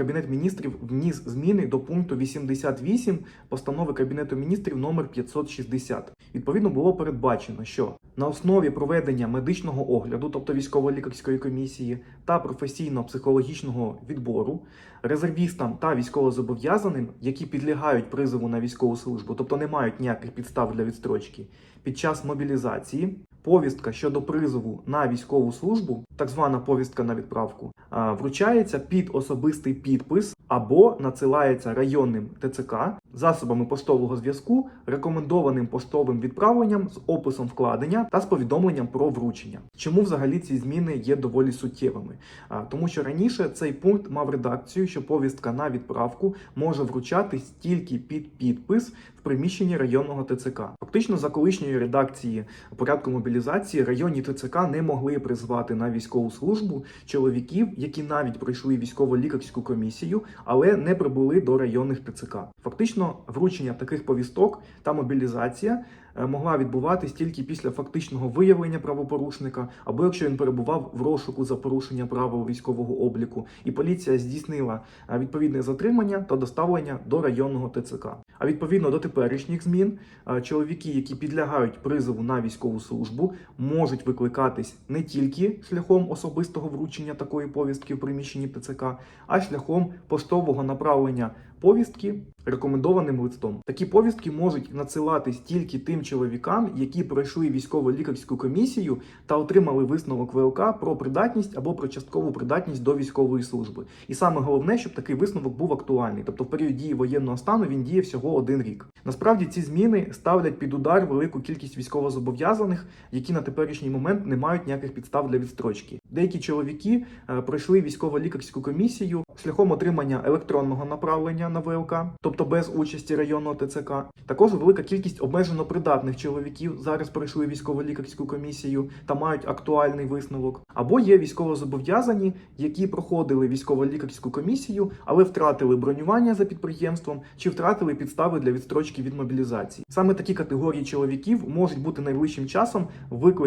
Кабінет міністрів вніс зміни до пункту 88 постанови Кабінету міністрів номер 560. Відповідно, було передбачено, що на основі проведення медичного огляду, тобто військово-лікарської комісії, та професійно-психологічного відбору резервістам та військовозобов'язаним, які підлягають призову на військову службу, тобто не мають ніяких підстав для відстрочки, під час мобілізації. Повістка щодо призову на військову службу, так звана повістка на відправку, вручається під особистий підпис або надсилається районним ТЦК засобами поштового зв'язку, рекомендованим поштовим відправленням з описом вкладення та з повідомленням про вручення. Чому взагалі ці зміни є доволі суттєвими? Тому що раніше цей пункт мав редакцію, що повістка на відправку може вручатись тільки під підпис в приміщенні районного ТЦК. Фактично, за колишньої редакції порядку мобілізації районні ТЦК не могли призвати на військову службу чоловіків, які навіть пройшли військово-лікарську комісію, але не прибули до районних ТЦК. Фактично, вручення таких повісток та мобілізація могла відбуватись тільки після фактичного виявлення правопорушника, або якщо він перебував в розшуку за порушення правил військового обліку, і поліція здійснила е, відповідне затримання та доставлення до районного ТЦК. А відповідно до теперішніх змін, е, чоловіки, які підлягають призову на військову службу, можуть викликатись не тільки шляхом особистого вручення такої повістки в приміщенні ТЦК, а шляхом поштового направлення повістки рекомендованим листом. Такі повістки можуть надсилатись тільки тим чоловікам, які пройшли військово-лікарську комісію та отримали висновок ВЛК про придатність або про часткову придатність до військової служби. І саме головне, щоб такий висновок був актуальний, тобто в період дії воєнного стану він діє всього один рік. Насправді ці зміни ставлять під удар велику кількість військовозобов'язаних, які на теперішній момент не мають ніяких підстав для відстрочки. Деякі чоловіки е, пройшли військово-лікарську комісію шляхом отримання електронного направлення на ВЛК, тобто без участі районного ТЦК. Також велика кількість обмежено придатних чоловіків зараз пройшли військово-лікарську комісію та мають актуальний висновок. Або є військовозобов'язані, які проходили військово-лікарську комісію, але втратили бронювання за підприємством чи втратили підстави для відстрочки від мобілізації. Саме такі категорії чоловіків можуть бути найближчим часом викликані